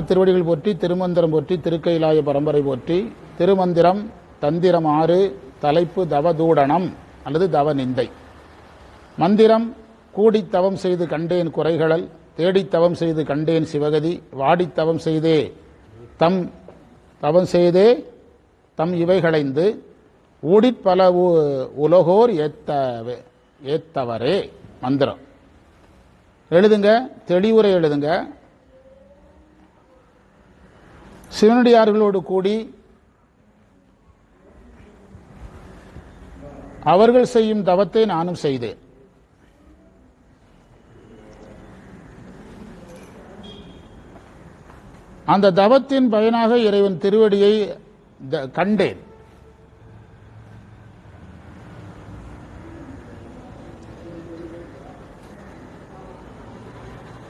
திருவடிகள் போற்றி திருமந்திரம் போற்றி திருக்கைலாய பரம்பரை போற்றி திருமந்திரம் தந்திரம் ஆறு தலைப்பு தவதூடனம் அல்லது தவ நிந்தை மந்திரம் கூடித் தவம் செய்து கண்டேன் குறைகளல் தேடித்தவம் செய்து கண்டேன் சிவகதி வாடித்தவம் செய்தே தம் தவம் செய்தே தம் இவைகளைந்து ஊடிற் பல உ- உலகோர் ஏத்த ஏத்தவரே மந்திரம். எழுதுங்க தெளிவுரை எழுதுங்க. சிவனடியார்களோடு கூடி அவர்கள் செய்யும் தவத்தை நானும் செய்தேன். அந்த தவத்தின் பயனாக இறைவன் திருவடியை த- கண்டேன்.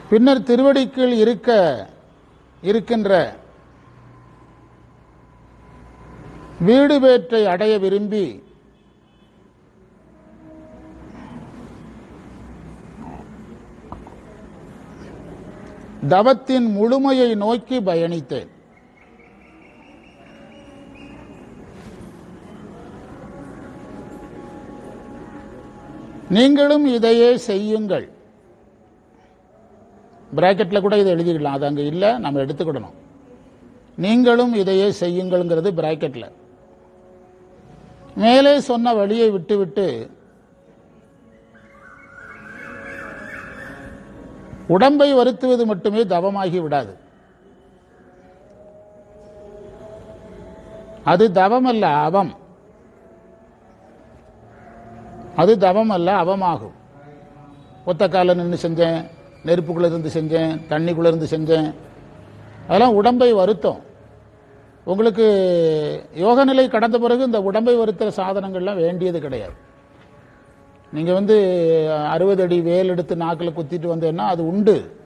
பின்னர் திருவடிக்குள் இருக்க இருக்கின்ற வீடு பேற்றை அடைய விரும்பி தவத்தின் முழுமையை நோக்கி பயணித்தேன். நீங்களும் இதையே செய்யுங்கள். பிராக்கெட்ல கூட இதை எழுதிக்கலாம் அது அங்க இல்ல நம்ம எடுத்துக்கிடணும். நீங்களும் இதையே செய்யுங்கள்ங்கிறது பிராக்கெட்ல மேலே சொன்ன வழியை விட்டுவிட்டு உடம்பை வருத்துவது மட்டுமே தவமாகி விடாது. அது தவம் அல்ல அவம். அது தவம் அல்ல அவமாகும். ஒத்த கால நின்று செஞ்சேன் நெருப்புக்குள்ள இருந்து செஞ்சேன் தண்ணிக்குள்ள இருந்து செஞ்சேன். அதெல்லாம் உடம்பை வருத்தம். உங்களுக்கு யோக நிலை கடந்த பிறகு இந்த உடம்பை வருத்துற சாதனங்கள்லாம் வேண்டியது கிடையாது. நீங்கள் வந்து அறுபது அடி வேல் எடுத்து நாக்கில் குத்திட்டு வந்தேன்னா அது உண்டு.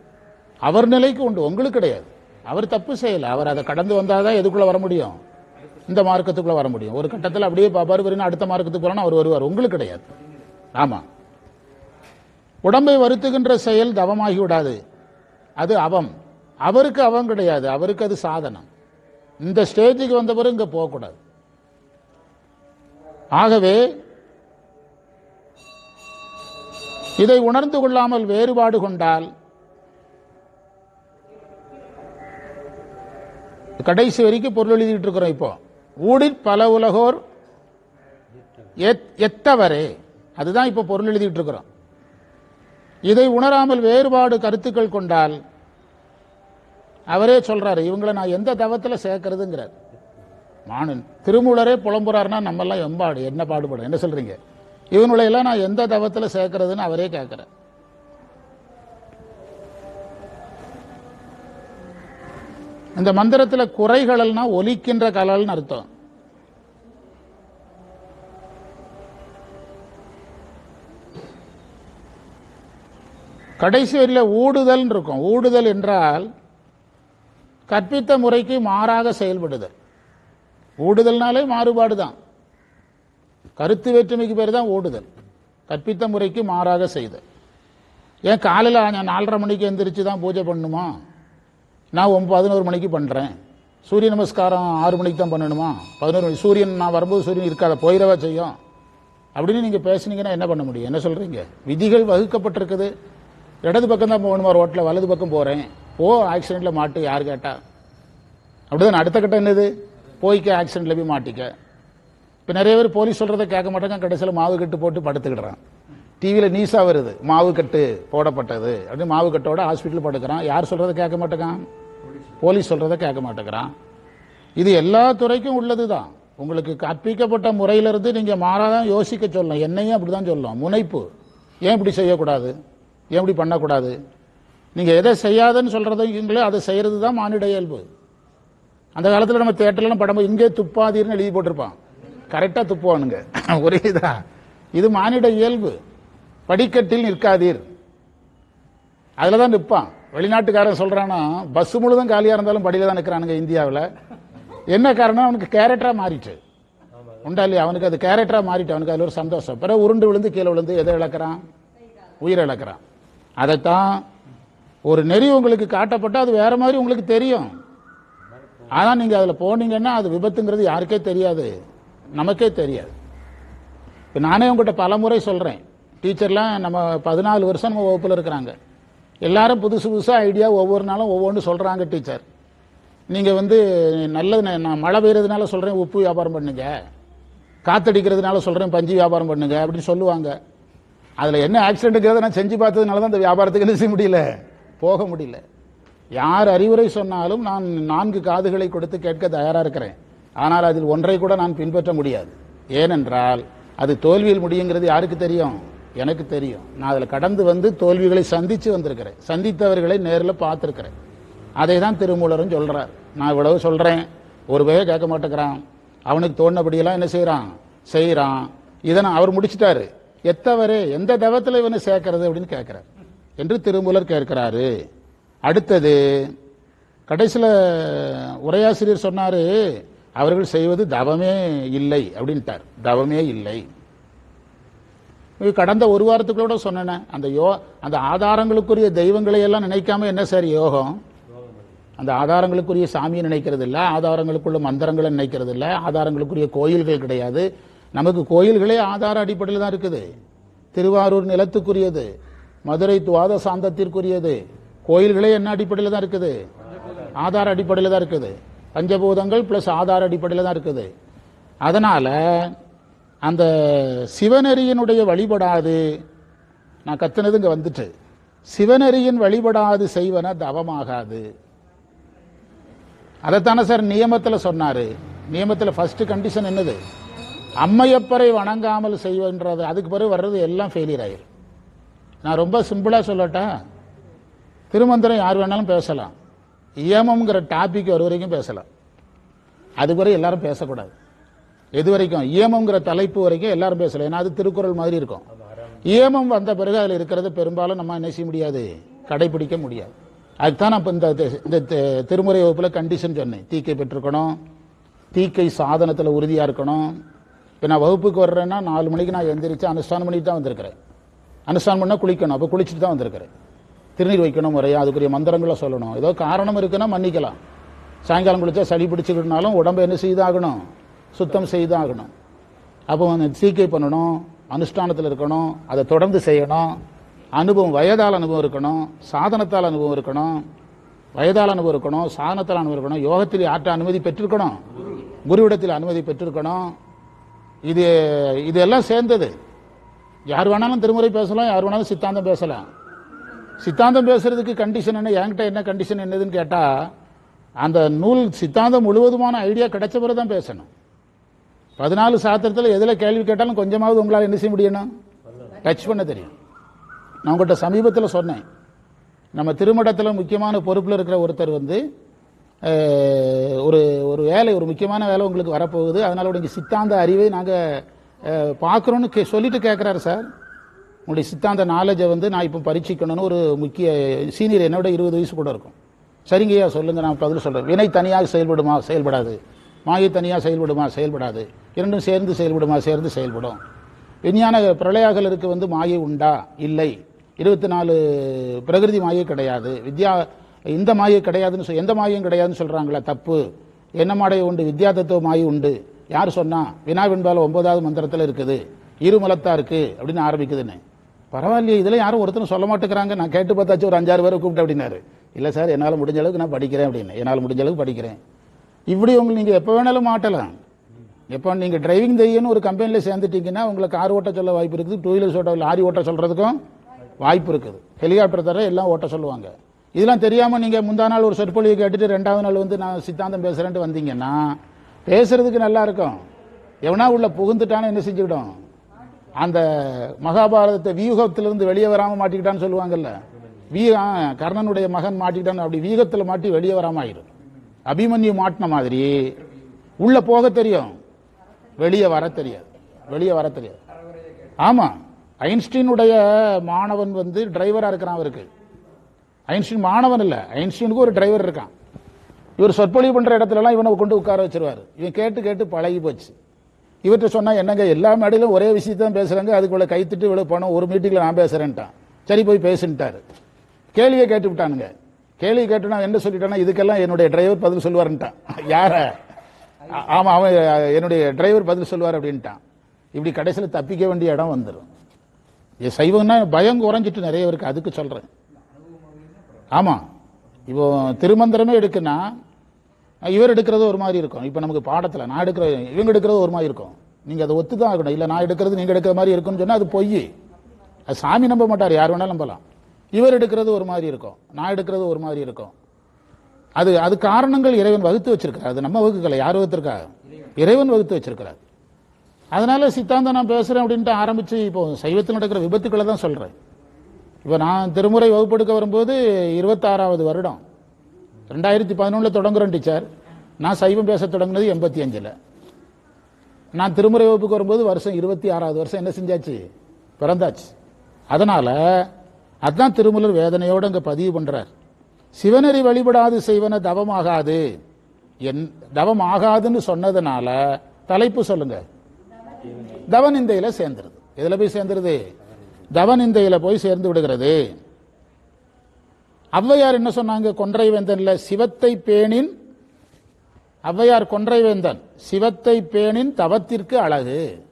அவர் நிலைக்கு உண்டு. உங்களுக்கு கிடையாது. அவர் தப்பு செய்யலை. அவர் அதை கடந்து வந்தால் தான் எதுக்குள்ளே வர முடியும்? இந்த மார்க்கத்துக்குள்ளே வர முடியும். ஒரு கட்டத்தில் அப்படியே பாப்பாரு வரணும் அடுத்த மார்க்கத்துக்கு போகிறோம்னா அவர் வருவார். உங்களுக்கு கிடையாது. ஆமாம் உடம்பை வருத்துகின்ற செயல் தவமாகி விடாது. அது அவம். அவருக்கு அவம் கிடையாது. அவருக்கு அது சாதனம். இந்த ஸ்டேஜுக்கு வந்த பிறகு போகக்கூடாது ஆகவே இதை உணர்ந்து கொள்ளாமல் வேறுபாடு கொண்டால் கடைசி வரைக்கும் பொருள் எழுதிட்டு இருக்கிறோம் இப்போ. ஊடிற் பல உலகோர் எத்- எத்தவரே. அதுதான் இப்போ பொருள் எழுதிட்டு இருக்கிறோம். இதை உணராமல் வேறுபாடு கருத்துக்கள் கொண்டால் அவரே சொல்றாரு இவங்களை நான் எந்த தவத்தில் சேர்க்கறதுங்கிறார். மானன் திருமூலரே புலம்புறாருன்னா நம்ம எல்லாம் எம்பாடு என்ன பாடுபடும் என்ன சொல்றீங்க? இவனுடையெல்லாம் நான் எந்த தவத்தில் சேர்க்கறதுன்னு அவரே கேட்கிறார் இந்த மந்திரத்தில் குறைகளல்னா ஒலிக்கின்ற கலல்னு அர்த்தம். கடைசி வரியில் ஊடுதல் இருக்கும். ஊடுதல் என்றால் கற்பித்த முறைக்கு மாறாக செயல்படுதல். ஓடுதல்னாலே மாறுபாடு தான். கருத்து வேற்றுமைக்கு பேர் தான் ஓடுதல். கற்பித்த முறைக்கு மாறாக செய்தல். ஏன் காலையில் நான் நாலரை மணிக்கு எந்திரிச்சு தான் பூஜை பண்ணணுமா நான் ஒம்பது பதினோரு மணிக்கு பண்ணுறேன் சூரிய நமஸ்காரம் ஆறு மணிக்கு தான் பண்ணணுமா? பதினோரு மணி சூரியன் நான் வரும்போது சூரியன் இருக்காத போயிடவா செய்யும்? அப்படின்னு நீங்கள் பேசுனீங்கன்னா என்ன பண்ண முடியும்? என்ன சொல்கிறீங்க விதிகள் வகுக்கப்பட்டிருக்குது. இடது பக்கம் தான் போகணுமா? ரோட்டில் வலது பக்கம் போகிறேன் போ ஆக்சிடெண்ட்டில் மாட்டு யார் கேட்டா? அப்படிதான் அடுத்த கட்டம் என்னது? போய்க்க ஆக்சிடெண்ட்டில் போய் மாட்டிக்க. இப்போ நிறைய பேர் போலீஸ் சொல்கிறத கேட்க மாட்டாங்க கடைசியில் மாவு கட்டு போட்டு படுத்துக்கிடுறான். டிவியில் நீசா வருது மாவு கட்டு போடப்பட்டது அப்படின்னு மாவு கட்டோட ஹாஸ்பிட்டல் படுக்கிறான். யார் சொல்கிறத கேட்க மாட்டேங்கான் போலீஸ் சொல்கிறத கேட்க மாட்டேங்கிறான். இது எல்லா துறைக்கும் உள்ளது தான் உங்களுக்கு கற்பிக்கப்பட்ட முறையிலிருந்து நீங்கள் மாறாதான் யோசிக்க சொல்லலாம். என்னையும் அப்படி தான் சொல்லலாம். முனைப்பு. ஏன் இப்படி செய்யக்கூடாது? ஏன் இப்படி பண்ணக்கூடாது? நீங்கள் எதை செய்யாதுன்னு சொல்கிறதுங்களோ அதை செய்கிறது தான் மானிட இயல்பு. அந்த காலத்தில் நம்ம தேட்டர்லாம் படம் இங்கே துப்பாதீர்னு எழுதி போட்டிருப்பான். கரெக்டாக துப்புவானுங்க. ஒரே இதா. இது மானிட இயல்பு. படிக்கட்டில் நிற்காதீர். அதில் தான் நிற்பான் வெளிநாட்டுக்காரன் சொல்கிறான்னா பஸ் முழுதும் காலியாக இருந்தாலும் படியில் தான் நிற்கிறானுங்க இந்தியாவில். என்ன காரணம்? அவனுக்கு கேரக்டராக மாறிட்டு. உண்டா இல்லையா? அவனுக்கு அது கேரக்டராக மாறிட்டு அவனுக்கு அதில் ஒரு சந்தோஷம். பிறகு உருண்டு விழுந்து கீழே விழுந்து எதை இழக்கிறான்? உயிரை இழக்கிறான். அதைத்தான் ஒரு நெறி உங்களுக்கு காட்டப்பட்டால் அது வேற மாதிரி உங்களுக்கு தெரியும். ஆனா நீங்க அதுல போனீங்கன்னா அது விபத்துங்கிறது யாருக்கே தெரியாது. நமக்கே தெரியாது. இப்போ நானே உங்கள்கிட்ட பல முறை சொல்கிறேன் டீச்சர்லாம் நம்ம பதினாலு வருஷம் நம்ம வகுப்பில் இருக்கிறாங்க. எல்லாரும் புதுசு புதுசாக ஐடியா ஒவ்வொரு நாளும் ஒவ்வொன்று சொல்கிறாங்க டீச்சர். நீங்கள் வந்து நல்லது நான் நான் மழை பெய்யறதுனால சொல்கிறேன் உப்பு வியாபாரம் பண்ணுங்க. காத்தடிக்கிறதுனால சொல்கிறேன் பஞ்சு வியாபாரம் பண்ணுங்க அப்படின்னு சொல்லுவாங்க. அதில் என்ன ஆக்சிடென்ட்டுங்கிறத நான் செஞ்சு பார்த்ததுனால தான் அந்த வியாபாரத்துக்கு என்ன செய்ய முடியல. போக முடியல. யார் அறிவுரை சொன்னாலும் நான் நான்கு காதுகளை கொடுத்து கேட்க தயாராக இருக்கிறேன். ஆனால் அதில் ஒன்றை கூட நான் பின்பற்ற முடியாது. ஏனென்றால் அது தோல்வியில் முடியுங்கிறது யாருக்கு தெரியும்? எனக்கு தெரியும். நான் அதில் கடந்து வந்து தோல்விகளை சந்தித்து வந்திருக்கிறேன். சந்தித்தவர்களை நேரில் பார்த்துருக்கிறேன். அதை தான் திருமூலரும் சொல்கிறார் நான் இவ்வளவு சொல்கிறேன் ஒரு வகை கேட்க மாட்டேங்கிறான். அவனுக்கு தோணினபடியெல்லாம் என்ன செய்கிறான் செய்கிறான் இதை நான் அவர் முடிச்சிட்டாரு. எத்தவரே எந்த தவத்தில் இவனை சேர்க்கறது அப்படின்னு கேட்குறாரு. என்று திருமூலர் கேட்கிறாரு. அடுத்தது கடைசியில் உரையாசிரியர் சொன்னார் அவர்கள் செய்வது தவமே இல்லை அப்படின்ட்டார். தவமே இல்லை. கடந்த ஒரு வாரத்துக்குள்ளோட சொன்னேனே அந்த யோ அந்த ஆதாரங்களுக்குரிய தெய்வங்களை எல்லாம் நினைக்காம என்ன சார் யோகம்? அந்த ஆதாரங்களுக்குரிய சாமியை நினைக்கிறது இல்லை ஆதாரங்களுக்குள்ள மந்திரங்களை நினைக்கிறது இல்லை ஆதாரங்களுக்குரிய கோயில்கள் கிடையாது. நமக்கு கோயில்களே ஆதார அடிப்படையில் தான் இருக்குது. திருவாரூர் நிலத்துக்குரியது. மதுரை துவாத சாந்தத்திற்குரியது. கோயில்களே என்ன அடிப்படையில் தான் இருக்குது? ஆதார அடிப்படையில் தான் இருக்குது. பஞ்சபூதங்கள் பிளஸ் ஆதார அடிப்படையில் தான் இருக்குது. அதனால் அந்த சிவநெறியினுடைய வழிபடாது. நான் கத்துனது இங்கே வந்துட்டு. சிவநெறியின் வழிபடாது செய்வன தவமாகாது. அதைத்தானே சார் நியமத்தில் சொன்னார். நியமத்தில் ஃபஸ்ட்டு கண்டிஷன் என்னது? அம்மையப்பரை வணங்காமல் செய்வன்றது. அதுக்கு பிறகு வர்றது எல்லாம் ஃபெயிலியர் ஆயிரும். நான் ரொம்ப சிம்பிளாக சொல்லட்டா திருமந்திரம் யார் வேணாலும் பேசலாம். இயமம்ங்கிற டாபிக் ஒரு வரைக்கும் பேசலாம். அதுவரை எல்லாரும் பேசக்கூடாது. எது வரைக்கும்? இயமம்ங்கிற தலைப்பு வரைக்கும் எல்லாரும் பேசலாம். ஏன்னா அது திருக்குறள் மாதிரி இருக்கும். இயமம் வந்த பிறகு அதில் இருக்கிறது பெரும்பாலும் நம்ம என்ன செய்ய முடியாது? கடைபிடிக்க முடியாது. அதுதான் நான் இப்போ இந்த இந்த திருமுறை வகுப்பில் கண்டிஷன் சொன்னேன். தீக்கை பெற்றுக்கணும் தீக்கை சாதனத்தில் உறுதியாக இருக்கணும். இப்போ நான் வகுப்புக்கு வர்றேன்னா நாலு மணிக்கு நான் எந்திரிச்சு அனுஷ்டானம் பண்ணிட்டு தான் வந்திருக்கிறேன். அனுஷ்டானம் பண்ணால் குளிக்கணும். அப்போ குளிச்சுட்டு தான் வந்திருக்கிறேன் திருநீர் வைக்கணும் முறையாக அதுக்குரிய மந்திரங்களை சொல்லணும். ஏதோ காரணம் இருக்குன்னா மன்னிக்கலாம். சாயங்காலம் குளித்தா சளி பிடிச்சிக்கிட்டனாலும் உடம்பை என்ன செய்தாகணும்? சுத்தம் செய்தாகணும். அப்போ வந்து சீக்கை பண்ணணும் அனுஷ்டானத்தில் இருக்கணும் அதை தொடர்ந்து செய்யணும். அனுபவம் வயதால் அனுபவம் இருக்கணும் சாதனத்தால் அனுபவம் இருக்கணும். வயதால் அனுபவம் இருக்கணும் சாதனத்தால் அனுபவம் இருக்கணும். யோகத்தில் ஆற்ற அனுமதி பெற்றிருக்கணும்? குருவிடத்தில் அனுமதி பெற்றிருக்கணும். இது இதெல்லாம் சேர்ந்தது. யார் வேணாலும் திருமுறை பேசலாம் யார் வேணாலும் சித்தாந்தம் பேசலாம். சித்தாந்தம் பேசுறதுக்கு கண்டிஷன் என்ன என்கிட்ட என்ன கண்டிஷன் என்னதுன்னு கேட்டால் அந்த நூல் சித்தாந்தம் முழுவதுமான ஐடியா கிடைச்ச பிறகு தான் பேசணும். பதினாலு சாத்திரத்தில் எதில் கேள்வி கேட்டாலும் கொஞ்சமாவது உங்களால் என்ன செய்ய முடியணும்? டச் பண்ண தெரியும். நான் உங்கள்கிட்ட சமீபத்தில் சொன்னேன். நம்ம திருமடத்தில் முக்கியமான பொறுப்பில் இருக்கிற ஒருத்தர் வந்து ஒரு ஒரு வேலை ஒரு முக்கியமான வேலை உங்களுக்கு வரப்போகுது. அதனால உடைய சித்தாந்த அறிவை நாங்கள் பார்க்குறோன்னு கே சொல்லிட்டு கேட்குறாரு சார். உங்களுடைய சித்தாந்த நாலேஜை வந்து நான் இப்போ பரீட்சிக்கணும்னு ஒரு முக்கிய சீனியர் என்னோட இருபது வயசு கூட இருக்கும். சரிங்கய்யா சொல்லுங்கள் நான் பதில் சொல்கிறேன் வினை தனியாக செயல்படுமா? செயல்படாது. மாயை தனியாக செயல்படுமா? செயல்படாது. இரண்டும் சேர்ந்து செயல்படுமா? சேர்ந்து செயல்படும். விஞ்ஞான பிரளயாகலருக்கு வந்து மாயை உண்டா? இல்லை. இருபத்தி நாலு பிரகிருதி மாயை கிடையாது. வித்யா இந்த மாயை கிடையாதுன்னு சொல் எந்த மாயும் கிடையாதுன்னு சொல்கிறாங்களா தப்பு. என்ன மாடை உண்டு? வித்யா தத்துவ மாயை உண்டு. யார் சொன்னா வினாவின்பால ஒன்பதாவது மந்திரத்தில் இருக்குது இருமலத்தா இருக்கு அப்படின்னு ஆரம்பிக்குதுன்னு. பரவாயில்லையே இதில் யாரும் ஒருத்தரும் சொல்ல மாட்டேங்கிறாங்க. நான் கேட்டு பார்த்தாச்சு ஒரு அஞ்சாறு பேரை கூப்பிட்டு அப்படின்னாரு. இல்லை சார் என்னால் முடிஞ்ச அளவுக்கு நான் படிக்கிறேன் அப்படின்னு. என்னால் முடிஞ்ச அளவுக்கு படிக்கிறேன். இப்படி உங்களுக்கு நீங்கள் எப்போ வேணாலும் மாட்டலாம். எப்போ நீங்கள் டிரைவிங் தெய்யன்னு ஒரு கம்பெனியில் சேர்ந்துட்டீங்கன்னா உங்களை கார் ஓட்ட சொல்ல வாய்ப்பு இருக்குது. டூ வீலர்ஸ் ஓட்ட லாரி ஓட்ட சொல்கிறதுக்கும் வாய்ப்பு இருக்குது. ஹெலிகாப்டர் தர எல்லாம் ஓட்ட சொல்லுவாங்க. இதெல்லாம் தெரியாமல் நீங்கள் முந்தா நாள் ஒரு சொற்பொழிவு கேட்டுட்டு ரெண்டாவது நாள் வந்து நான் சித்தாந்தம் பேசுகிறேன்ட்டு வந்தீங்கன்னா பேசுறதுக்கு நல்லா இருக்கும். எவனா உள்ள புகுந்துட்டான்னு என்ன செஞ்சுக்கிடும்? அந்த மகாபாரதத்தை வியூகத்திலிருந்து வெளியே வராம மாட்டிக்கிட்டான்னு சொல்லுவாங்கல்ல. வீ கர்ணனுடைய மகன் மாட்டிக்கிட்டான் அப்படி வியூகத்தில் மாட்டி வெளியே வராம ஆயிரும் அபிமன்யு மாட்டின மாதிரி உள்ள போக தெரியும். வெளியே வர தெரியாது. வெளியே வர தெரியாது. ஆமா ஐன்ஸ்டீனுடைய மாணவன் வந்து டிரைவரா இருக்கிறான் அவருக்கு. ஐன்ஸ்டீன் மாணவன் இல்லை ஐன்ஸ்டீனுக்கு ஒரு டிரைவர் இருக்கான். இவர் சொற்பொழிவு பண்ணுற இடத்துலலாம் இவனை கொண்டு உட்கார வச்சிருவார். இவன் கேட்டு கேட்டு பழகி போச்சு. இவர்கிட்ட சொன்னால் என்னங்க எல்லா மேடையிலும் ஒரே விஷயத்தான் பேசுகிறாங்க அதுக்குள்ள கைத்துட்டு இவ்வளோ பணம் ஒரு மீட்டிங்கில் நான் பேசுகிறேன்ட்டான் சரி போய் பேசுன்ட்டாரு. கேள்வியை கேட்டு விட்டானுங்க. கேள்வி கேட்டு நான் என்ன சொல்லிட்டேன்னா இதுக்கெல்லாம் என்னுடைய டிரைவர் பதில் சொல்லுவாருன்ட்டான். யார? ஆமாம் அவன் என்னுடைய டிரைவர் பதில் சொல்லுவார் அப்படின்ட்டான். இப்படி கடைசியில் தப்பிக்க வேண்டிய இடம் வந்துடும் என் சைவம்னா பயம் குறைஞ்சிட்டு நிறைய இருக்கு அதுக்கு சொல்கிறேன் ஆமாம் இப்போ திருமந்திரமே எடுக்குன்னா இவர் எடுக்கிறது ஒரு மாதிரி இருக்கும். இப்போ நமக்கு பாடத்தில் நான் எடுக்கிற இவங்க எடுக்கிறது ஒரு மாதிரி இருக்கும். நீங்கள் அதை ஒத்து தான் ஆகணும். இல்லை நான் எடுக்கிறது நீங்கள் எடுக்கிற மாதிரி இருக்கும்னு சொன்னால் அது பொய். அது சாமி நம்ப மாட்டார். யார் வேணாலும் நம்பலாம். இவர் எடுக்கிறது ஒரு மாதிரி இருக்கும். நான் எடுக்கிறது ஒரு மாதிரி இருக்கும். அது அது காரணங்கள் இறைவன் வகுத்து வச்சிருக்கிறார். அது நம்ம வகுக்கல. யார் வகுத்திருக்கா இறைவன் வகுத்து வச்சிருக்கிறார். அதனால சித்தாந்தம் நான் பேசுகிறேன் அப்படின்ட்டு ஆரம்பித்து இப்போ சைவத்தில் நடக்கிற விபத்துக்களை தான் சொல்கிறேன் இப்போ நான் திருமுறை வகுப்பெடுக்க வரும்போது இருபத்தாறாவது வருடம். ரெண்டாயிரத்தி பதினொன்றில் தொடங்குறேன் டீச்சர். நான் சைவம் பேச தொடங்கினது எண்பத்தி அஞ்சில். நான் திருமுறை வகுப்புக்கு வரும்போது வருஷம் இருபத்தி ஆறாவது வருஷம் என்ன செஞ்சாச்சு? பிறந்தாச்சு. அதனால் அதுதான் திருமலர் வேதனையோடு அங்கே பதிவு பண்ணுறார் சிவனறி வழிபடாது செய்வன தவமாகாது. என் தவம் ஆகாதுன்னு சொன்னதுனால தலைப்பு சொல்லுங்க. தவநிந்தையில் சேர்ந்துருது. எதில் போய் சேர்ந்துருது? தவநிந்தையில் போய் சேர்ந்து விடுகிறது. ஔவையார் என்ன சொன்னாங்க? கொன்றை வேந்தன்ல சிவத்தை பேணின் ஔவையார் கொன்றை வேந்தன் சிவத்தை பேணின் தவத்திற்கு அழகு.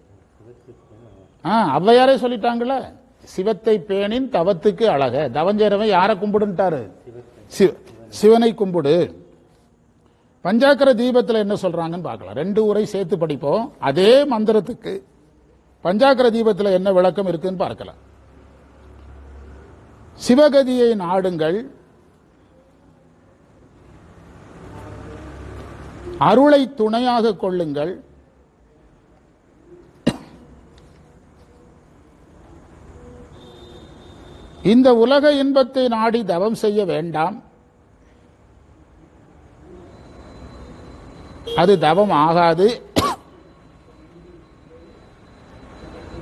ஆ, ஔவையாரே சொல்லிட்டாங்கல்ல சிவத்தை பேணின் தவத்துக்கு அழக. தவஞ்சேரவன் யாரை கும்பிடுன்ட்டாரு? சிவ- சிவனை கும்பிடு. பஞ்சாக்கர தீபத்தில் என்ன சொல்றாங்கன்னு பார்க்கலாம். ரெண்டு உரை சேர்த்து படிப்போம். அதே மந்திரத்துக்கு பஞ்சாக்கர தீபத்தில் என்ன விளக்கம் இருக்குன்னு பார்க்கலாம். சிவகதியை நாடுங்கள். அருளை துணையாக கொள்ளுங்கள். இந்த உலக இன்பத்தை நாடி தவம் செய்ய வேண்டாம். அது தவம் ஆகாது.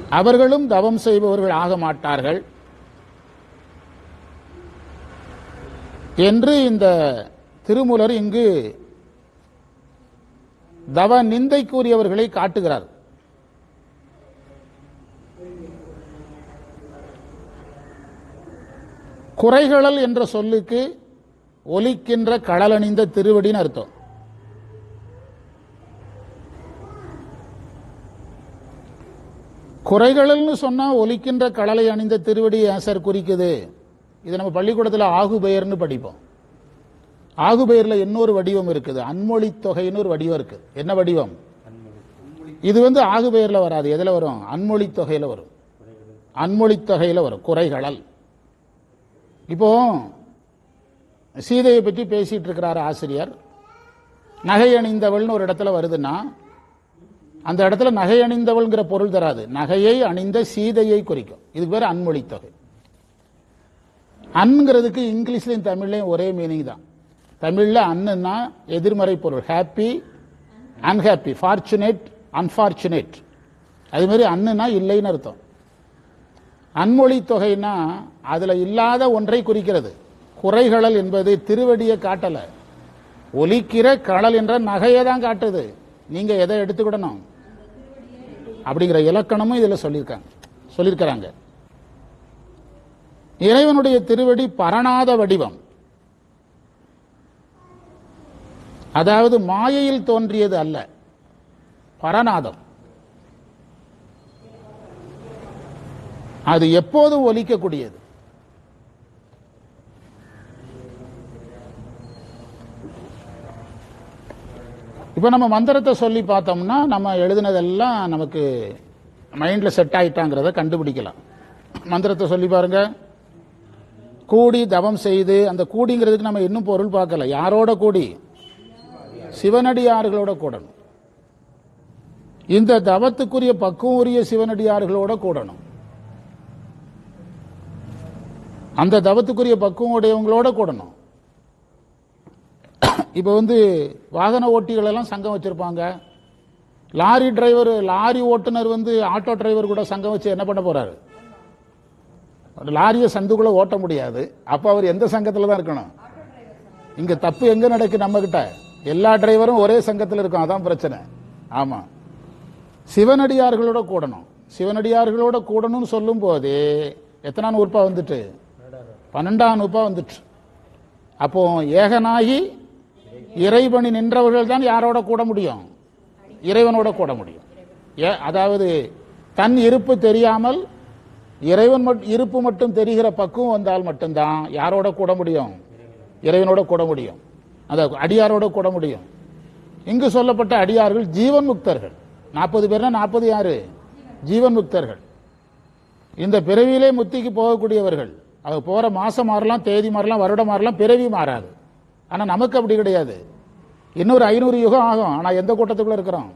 அவர்களும் தவம் செய்பவர்கள் ஆக மாட்டார்கள். என்று இந்த திருமூலர் இங்கு தவ நிந்தைக்குரியவர்களை காட்டுகிறார். குறைகளல் என்ற சொல்லுக்கு ஒலிக்கின்ற கடலணிந்த திருவடின்னு அர்த்தம். குறைகளல்னு சொன்னா ஒலிக்கின்ற கடலை அணிந்த திருவடி ஏன் சார் குறிக்குது? இது நம்ம பள்ளிக்கூடத்தில் ஆகுபெயர்னு படிப்போம். ஆகுபெயரில் இன்னொரு வடிவம் இருக்குது. அன்மொழி தொகைன்னு ஒரு வடிவம் இருக்குது என்ன வடிவம்? இது வந்து ஆகுபெயரில் வராது. எதில் வரும்? அன்மொழி தொகையில் வரும். அன்மொழி தொகையில் வரும். குறைகளல் இப்போ சீதையை பற்றி பேசிட்டு இருக்கிறார் ஆசிரியர். நகை அணிந்தவள்னு ஒரு இடத்துல வருதுன்னா அந்த இடத்துல நகை அணிந்தவள்ங்கிற பொருள் தராது. நகையை அணிந்த சீதையை குறிக்கும். இதுக்கு பேர் அன்மொழி தொகை. அன்ங்கிறதுக்கு இங்கிலீஷ்லையும் தமிழ்லையும் ஒரே மீனிங் தான். தமிழில் அன்னுன்னா எதிர்மறை பொருள். ஹாப்பி அன்ஹாப்பி ஃபார்ச்சுனேட் அன்ஃபார்ச்சுனேட் அது மாதிரி அன்னுனா இல்லைன்னு அர்த்தம். அன்மொழி தொகைனா அதில் இல்லாத ஒன்றை குறிக்கிறது. குறைகளல் என்பது திருவடியை காட்டலை. ஒலிக்கிற கடல் என்ற நகையை தான் காட்டுது. நீங்கள் எதை எடுத்துக்கிடணும்? அப்படிங்கிற இலக்கணமும் இதில் சொல்லியிருக்காங்க. சொல்லியிருக்கிறாங்க. இறைவனுடைய திருவடி பரணாத வடிவம். அதாவது மாயையில் தோன்றியது அல்ல பரநாதம். அது எப்போதும் ஒலிக்கக்கூடியது? இப்போ நம்ம மந்திரத்தை சொல்லி பார்த்தோம்னா நம்ம எழுதினதெல்லாம் நமக்கு மைண்ட்ல செட் ஆயிட்டாங்கிறத கண்டுபிடிக்கலாம். மந்திரத்தை சொல்லி பாருங்க. கூடி தவம் செய்து அந்த கூடிங்கிறதுக்கு நம்ம இன்னும் பொருள் பார்க்கல. யாரோட கூடி? சிவனடியார்களோட கூடணும். இந்த தவத்துக்குரிய பக்குவம் உரிய சிவனடியார்களோட கூடணும். அந்த தவத்துக்குரிய பக்குவம் உடையவங்களோட கூடணும். இப்போ வந்து வாகன ஓட்டிகள் எல்லாம் சங்கம் வச்சிருப்பாங்க. லாரி டிரைவர் லாரி ஓட்டுநர் வந்து ஆட்டோ டிரைவர் கூட சங்கம் வச்சு என்ன பண்ண லாரியை சந்துக்குள்ள ஓட்ட முடியாது. அப்ப அவர் எந்த சங்கத்துல தான் இருக்கணும்? இங்க தப்பு எங்க நடக்கு நம்ம கிட்ட எல்லா டிரைவரும் ஒரே சங்கத்தில் இருக்கும் அதான் பிரச்சனை. ஆமா. சிவனடியார்களோட கூடணும். சிவனடியார்களோட கூடணும்னு சொல்லும் போதே எத்தனாம் உறுப்பா வந்துட்டு? பன்னெண்டாம் நூப்பா வந்துட்டு. அப்போ ஏகனாகி இறைவனி நின்றவர்கள் தான் யாரோட கூட முடியும்? இறைவனோட கூட முடியும். ஏ அதாவது தன் இருப்பு தெரியாமல் இறைவன் மட்- இருப்பு மட்டும் தெரிகிற பக்குவம் வந்தால் மட்டும்தான் யாரோட கூட முடியும்? இறைவனோட கூட முடியும். அந்த அடியாரோட கூட முடியும். இங்கு சொல்லப்பட்ட அடியார்கள் ஜீவன் முக்தர்கள். நாற்பது பேர்னா நாற்பது யாரு? ஜீவன் முக்தர்கள். இந்த பிறவியிலே முத்திக்கு போகக்கூடியவர்கள். அது போகிற மாதம் மாறலாம் தேதி மாறலாம் வருடம் மாறலாம் பிறவி மாறாது. ஆனால் நமக்கு அப்படி கிடையாது. இன்னொரு ஐநூறு யுகம் ஆகும். ஆனால் எந்த கூட்டத்துக்குள்ளே இருக்கிறோம்?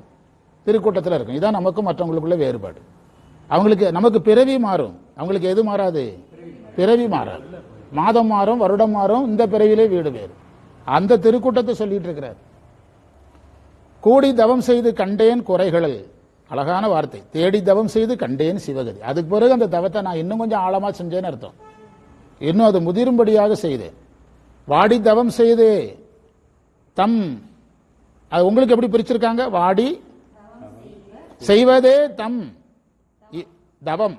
திருக்கூட்டத்தில் இருக்கும். இதான் நமக்கும் மற்றவங்களுக்குள்ள வேறுபாடு. அவங்களுக்கு நமக்கு பிறவி மாறும். அவங்களுக்கு எது மாறாது? பிறவி மாறாது. மாதம் மாறும் வருடம் மாறும் இந்த பிறவிலே வீடு வேறு. அந்த திருக்கூட்டத்தை சொல்லிட்டு இருக்கிறார். கூடி தவம் செய்து கண்டேன் குறைகள் அழகான வார்த்தை. தேடி தவம் செய்து கண்டேன் சிவகதி. அதுக்கு பிறகு அந்த தவத்தை நான் இன்னும் கொஞ்சம் ஆழமா செஞ்சேன்னு அர்த்தம். இன்னும் அது முதிரும்படியாக செய்தேன். வாடி தவம் செய்து. தம். அது உங்களுக்கு எப்படி பிரிச்சிருக்காங்க? வாடி. செய்வதே தம். தவம்.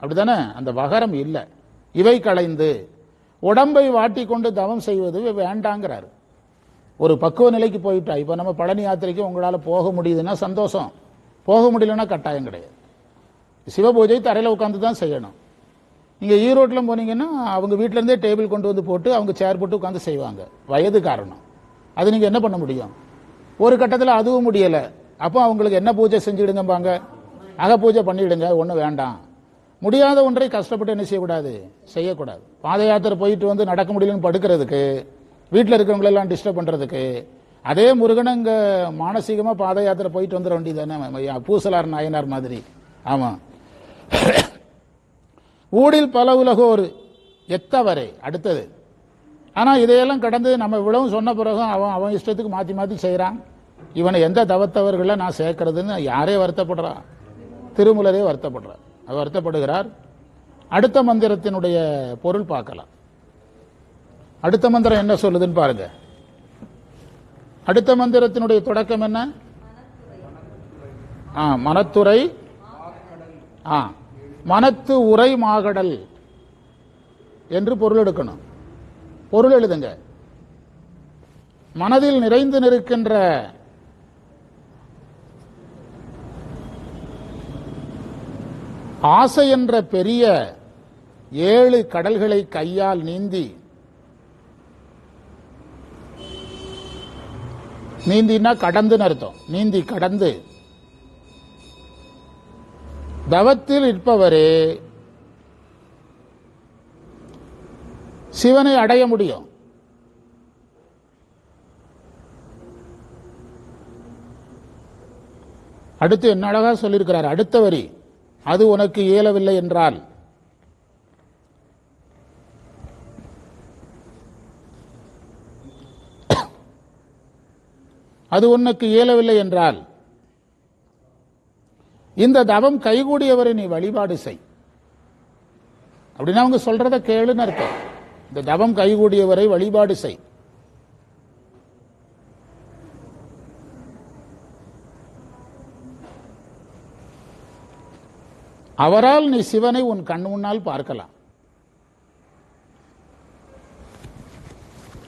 அப்படிதானே அந்த வகரம் இல்லை. இவை களைந்து உடம்பை வாட்டி கொண்டு தவம் செய்வது வேண்டாங்கிறாரு. ஒரு பக்குவ நிலைக்கு போயிட்டா இப்போ நம்ம பழனி யாத்திரைக்கு உங்களால் போக முடியுதுன்னா சந்தோஷம். போக முடியலன்னா கட்டாயம் கிடையாது. சிவபூஜை தரையில் உட்காந்து தான் செய்யணும். நீங்கள் ஈரோட்டில் போனீங்கன்னா அவங்க வீட்டிலேருந்தே டேபிள் கொண்டு வந்து போட்டு அவங்க சேர் போட்டு உட்காந்து செய்வாங்க. வயது காரணம். அது நீங்கள் என்ன பண்ண முடியும்? ஒரு கட்டத்தில் அதுவும் முடியலை. அப்போ அவங்களுக்கு என்ன பூஜை செஞ்சுடுங்கம்பாங்க? அக பூஜை பண்ணிவிடுங்க ஒன்றும் வேண்டாம். முடியாத ஒன்றை கஷ்டப்பட்டு என்ன செய்யக்கூடாது? செய்யக்கூடாது. பாத யாத்திரை போயிட்டு வந்து நடக்க முடியலன்னு படுக்கிறதுக்கு வீட்டில் இருக்கிறவங்களெல்லாம் டிஸ்டர்ப் பண்ணுறதுக்கு அதே முருகனை இங்கே மானசீகமாக பாத யாத்திரை போயிட்டு வந்துட வேண்டியதானே பூசலார் நாயனார் மாதிரி. ஆமாம் ஊடில் பல உலகோர் எத்தவரை அடுத்தது. ஆனால் இதையெல்லாம் கடந்து நம்ம இவ்வளவும் சொன்ன பிறகும் அவன் அவன் இஷ்டத்துக்கு மாற்றி மாற்றி செய்கிறான் இவனை எந்த தவத்தவர்களை நான் சேர்க்கறதுன்னு யாரே வருத்தப்படுறான். திருமுலரே வருத்தப்படுறார். அவர் வருத்தப்படுகிறார். அடுத்த மந்திரத்தினுடைய பொருள் பார்க்கலாம். அடுத்த மந்திரம் என்ன சொல்லுதுன்னு பாருங்க. அடுத்த மந்திரத்தினுடைய தொடக்கம் என்ன? ஆ மனத்துறை. ஆ மனத்து உரை மாகடல் என்று பொருள் எடுக்கணும். பொருள் எழுதுங்க. மனதில் நிறைந்து நிற்கின்ற ஆசை என்ற பெரிய ஏழு கடல்களை கையால் நீந்தி நீந்தினா கடந்துன்னு அர்த்தம். நீந்தி கடந்து. தவத்தில் இருப்பவரே சிவனை அடைய முடியும். அடுத்து என்ன அழகா சொல்லியிருக்கிறார்? அடுத்த வரி. அது உனக்கு இயலவில்லை என்றால். அது உனக்கு இயலவில்லை என்றால். இந்த தவம் கைகூடியவரை நீ வழிபாடு செய். அப்படின்னா அவங்க சொல்றத கேளுன்னு அர்த்தம். இந்த தவம் கைகூடியவரை வழிபாடு செய். அவரால் நீ சிவனை உன் கண் முன்னால் பார்க்கலாம்.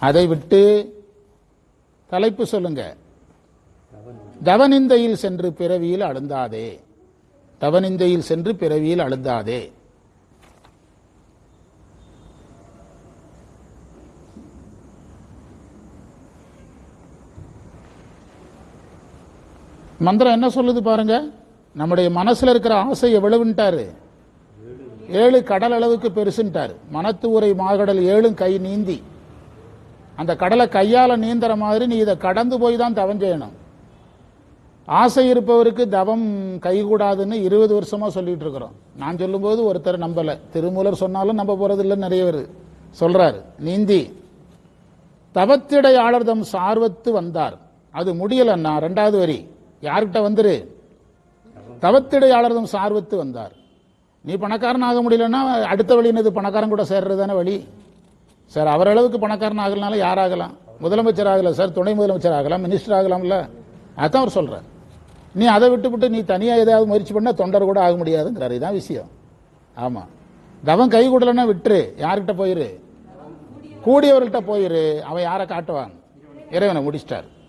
அதை விட்டு தலைப்பு சொல்லுங்க. தவனிந்தையில் சென்று பிறவியில் அழுந்தாதே. தவனிந்தையில் சென்று பிறவியில் அழுந்தாதே. மந்திரம் என்ன சொல்லுது பாருங்க? நம்முடைய மனசுல இருக்கிற ஆசை எவ்வளவுன்ட்டாரு? ஏழு கடல் அளவுக்கு பெருசுன்ட்டாரு. மனத்து உரை மாகடல் ஏழும் கை நீந்தி. அந்த கடலை கையால நீந்துற மாதிரி நீ இதை கடந்து போய் தான் தவம் செய்யணும் ஆசை இருப்பவருக்கு தவம் கைகூடாதுன்னு இருபது வருஷமா சொல்லிட்டு இருக்கிறோம். நான் சொல்லும்போது ஒருத்தர் நம்பல. திருமூலர் சொன்னாலும் நம்ப போறது இல்லைன்னு நிறைய பேர் சொல்றாரு. நீந்தி. தவத்திடையாளர்தம் சார்வத்து வந்தார். அது முடியலன்னா ரெண்டாவது வரி. யார்கிட்ட வந்துரு? தவத்திடையாளர்தம் சார்வத்து வந்தார். நீ பணக்காரன் ஆக முடியலன்னா அடுத்த வழி என்னது பணக்காரன் கூட சேர்றது தானே வழி. சார் அவரளவுக்கு பணக்காரன் ஆகலனால யார் ஆகலாம்? முதலமைச்சர் ஆகலாம் சார் துணை முதலமைச்சர் ஆகலாம் மினிஸ்டர் ஆகலாம்ல? அதான் அவர் சொல்றார். நீ அதை விட்டுவிட்டு நீ தனியாக ஏதாவது முயற்சி பண்ணால் தொண்டர் கூட ஆக முடியாதுங்கிறார். இதான் விஷயம். ஆமாம் தவம் கை கூடலன்னா விட்டுரு. யார்கிட்ட போயிரு? கூடியவர்கள்ட்ட போயிரு. அவன் யாரை காட்டுவான்? இறைவனை முடிச்சிட்டார்.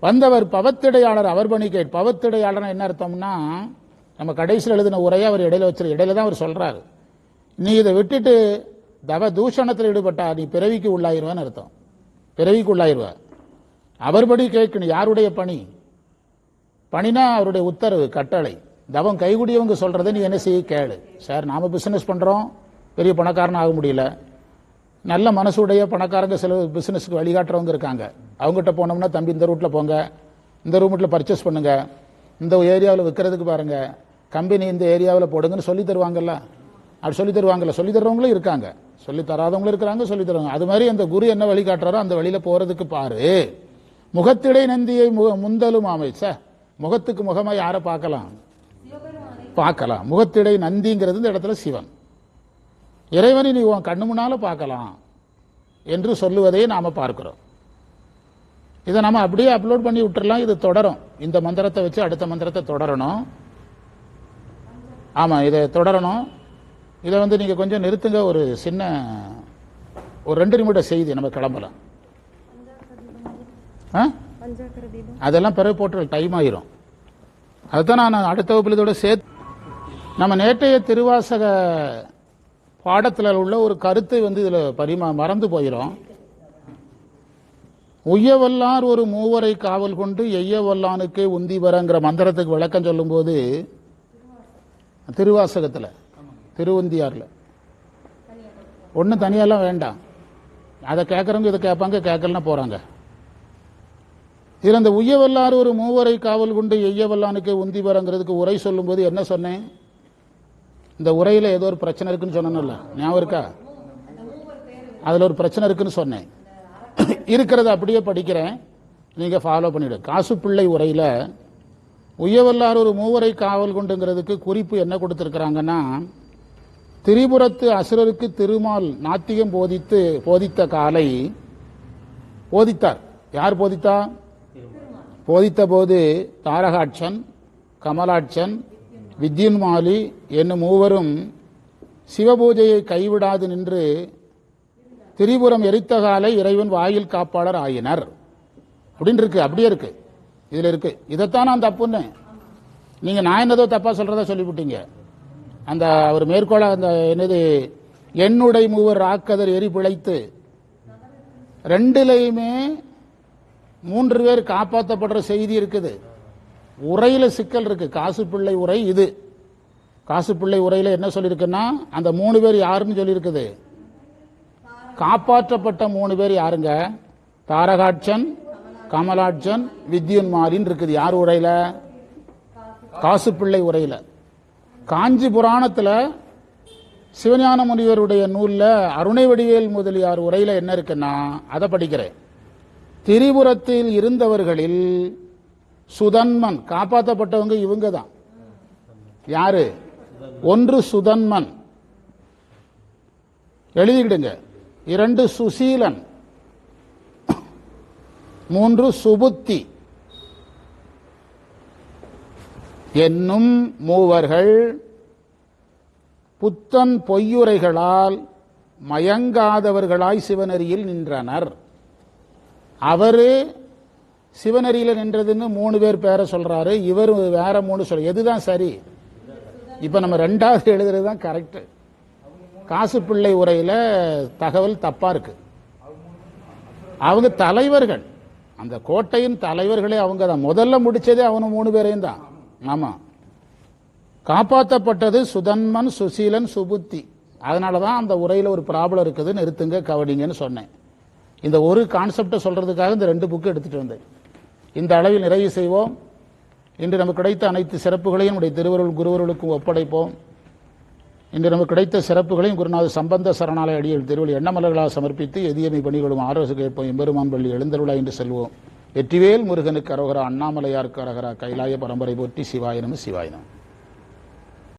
வந்தவர் பவத்திடையாளர் அவர் பணி கேட். பவத்திடையாளர் என்ன அர்த்தம்னா நம்ம கடைசியில் எழுதின உரையை அவர் இடையில வச்சிரு இடையில தான் அவர் சொல்றாரு. நீ இதை விட்டுட்டு தவ தூஷணத்தில் ஈடுபட்டா நீ பிறவிக்கு உள்ளாயிருவான்னு அர்த்தம். பிறவிக்கு உள்ளாயிருவ அவர் படி கேட்கணும் யாருடைய பணி? பணினா அவருடைய உத்தரவு கட்டளை. தவம் கைகுடியவங்க சொல்றதை நீ என்ன செய்ய கேளு. சார் நாம பிசினஸ் பண்றோம். பெரிய பணக்காரன் ஆக முடியல. நல்ல மனசுடைய பணக்காரங்க சில பிஸ்னஸுக்கு வழிகாட்டுறவங்க இருக்காங்க. அவங்ககிட்ட போனோம்னா தம்பி இந்த ரூட்டில் போங்க. இந்த ரூமில் பர்ச்சேஸ் பண்ணுங்க. இந்த ஏரியாவில் விற்கிறதுக்கு பாருங்க. கம்பெனி இந்த ஏரியாவில் போடுங்கன்னு சொல்லி தருவாங்கல்ல. அப்படி சொல்லி தருவாங்கல்ல. சொல்லி தர்றவங்களும் இருக்காங்க. சொல்லி தராதவங்களும் இருக்கிறாங்க சொல்லி தருவாங்க அது மாதிரி அந்த குரு என்ன வழிகாட்டுறாரோ அந்த வழியில் போகிறதுக்கு பாரு. முகத்திடை நந்தியை மு- முந்தலும் அமைச்ச முகத்துக்கு முகமாக யாரை பார்க்கலாம்? பார்க்கலாம். முகத்திடை நந்திங்கிறது இந்த இடத்துல சிவன். இறைவனை நீ உன் கண்ணு முன்னால பார்க்கலாம் என்று சொல்லுவதை நாம பார்க்கிறோம். இதை நம்ம அப்படியே அப்லோட் பண்ணி விட்டுறலாம் இது தொடரும். இந்த மந்திரத்தை வச்சு அடுத்த மந்திரத்தை தொடரணும். ஆமாம் இதை தொடரணும். இதை வந்து நீங்கள் கொஞ்சம் நிறுத்துங்க ஒரு சின்ன ஒரு ரெண்டு நிமிட செய்தி நம்ம கிளம்பலாம். ஆ? அதெல்லாம் பிறகு போட்டு டைம் ஆயிரும். அதுதான் நான் அடுத்த வகுப்பில் இதோட சேர்த்து நம்ம நேற்றைய திருவாசக பாடத்தில் உள்ள ஒரு கருத்தை வந்து இதில் பரிமா மறந்து போயிடும் உய்யவல்லார் ஒரு மூவரை காவல் கொண்டு எய்யவல்லானுக்கே உந்தி வரங்கிற மந்திரத்துக்கு விளக்கம் சொல்லும்போது திருவாசகத்தில் திருவந்தியாரில். ஒன்றும் தனியாலாம் வேண்டாம். அதை கேட்குறவங்க இதை கேட்பாங்க கேட்கலன்னா போகிறாங்க இதில் இந்த உய்யவல்லார் ஒரு மூவரை காவல் கொண்டு எய்யவல்லானுக்கே உந்தி வரங்கிறதுக்கு உரை சொல்லும்போது என்ன சொன்னேன்? இந்த உரையில் ஏதோ ஒரு பிரச்சனை இருக்குன்னு சொன்னேன்ல. ஞாபகம் இருக்கா? அதில் ஒரு பிரச்சனை இருக்குன்னு சொன்னேன். இருக்கிறத அப்படியே படிக்கிறேன். நீங்கள் ஃபாலோ பண்ணிவிடு காசு பிள்ளை உரையில் உயவல்லார் ஒரு மூவரை காவல் கொண்டுங்கிறதுக்கு குறிப்பு என்ன கொடுத்துருக்குறாங்கன்னா திரிபுரத்து அசுரருக்கு திருமால் நாத்தியம் போதித்து போதித்த காலை போதித்தார். யார் போதித்தா? போதித்த போது தாரகாட்சன் கமலாட்சன் வித்யுன்மாலி என்னும் மூவரும் சிவபூஜையை கைவிடாது நின்று திரிபுரம் எரித்த காலை இறைவன் வாயில் காப்பாளர் ஆயினர் அப்படின்னு இருக்கு அப்படியே இருக்கு. இதுல இருக்கு. இதைத்தான் நான் தப்புன்னு நீங்க நான் என்னதோ தப்பா சொல்றதா சொல்லிவிட்டீங்க. அந்த அவர் மேற்கோள அந்த என்னது என்னுடை மூவர் ராக்கதர் எரி பிழைத்து ரெண்டுலையுமே மூன்று பேர் காப்பாற்றப்படுற செய்தி இருக்குது. உரையில் சிக்கல் இருக்கு. காசு பிள்ளை உரை இது. காசு பிள்ளை உரையில் என்ன சொல்லியிருக்குன்னா அந்த மூணு பேர் யாருன்னு சொல்லியிருக்குது காப்பாற்றப்பட்ட மூணு பேர் யாருங்க? தாரகாட்சன் கமலாட்சன் வித்யுன்மாலின்னு இருக்குது. யார் உரையில? காசு பிள்ளை உரையில. காஞ்சி புராணத்தில் சிவஞான முனிவருடைய நூலில் அருணை வடிவேல் முதலியார் உரையில் என்ன இருக்குன்னா அதை படிக்கிறேன். திரிபுரத்தில் இருந்தவர்களில் சுதன்மன். காப்பாற்றப்பட்டவங்க இவங்க தான் யாரு? ஒன்று சுதன்மன். எழுதிக்கிடுங்க. இரண்டு சுசீலன். மூன்று சுபுத்தி. என்னும் மூவர்கள் புத்தன் பொய்யுரைகளால் மயங்காதவர்களாய் சிவனரியில் நின்றனர். அவரு சிவனரியில நின்றதுன்னு மூணு பேர் பேரை சொல்றாரு. இவர் வேற மூணு சொல்ற எதுதான் சரி? இப்ப நம்ம ரெண்டாவது எழுதுறது தான் கரெக்டு காசு பிள்ளை உரையில தகவல் தப்பா இருக்கு. அவங்க தலைவர்கள் அந்த கோட்டையின் தலைவர்களே அவங்க தான். முதல்ல முடிச்சதே அவனு மூணு பேரையும் தான். ஆமா. காப்பாற்றப்பட்டது சுதன்மன் சுசீலன் சுபுத்தி. அதனால தான் அந்த உரையில் ஒரு ப்ராப்ளம் இருக்குது நிறுத்துங்க கவனிங்கன்னு சொன்னேன். இந்த ஒரு கான்செப்டை சொல்றதுக்காக இந்த ரெண்டு புக்கு எடுத்துட்டு வந்தேன். இந்த அளவில் நிறைவு செய்வோம். இன்று நமக்கு கிடைத்த அனைத்து சிறப்புகளையும் நம்முடைய திருவருள் குருவர்களுக்கும் ஒப்படைப்போம். இன்று நமக்கு கிடைத்த சிறப்புகளையும் குருநாத சம்பந்த சரணாலய அடியில் திருவள்ளி எண்ணமலர்களாக சமர்ப்பித்து எதியமை பணிகளும் ஆரோசு கேட்போம். எம்பெருமான் பள்ளி எழுந்தருளா என்று செல்வோம். வெற்றிவேல் முருகனுக்கு அரோகரா அண்ணாமலையாருக்கு அரகரா கைலாய பரம்பரை போற்றி சிவாயனம் சிவாயனம்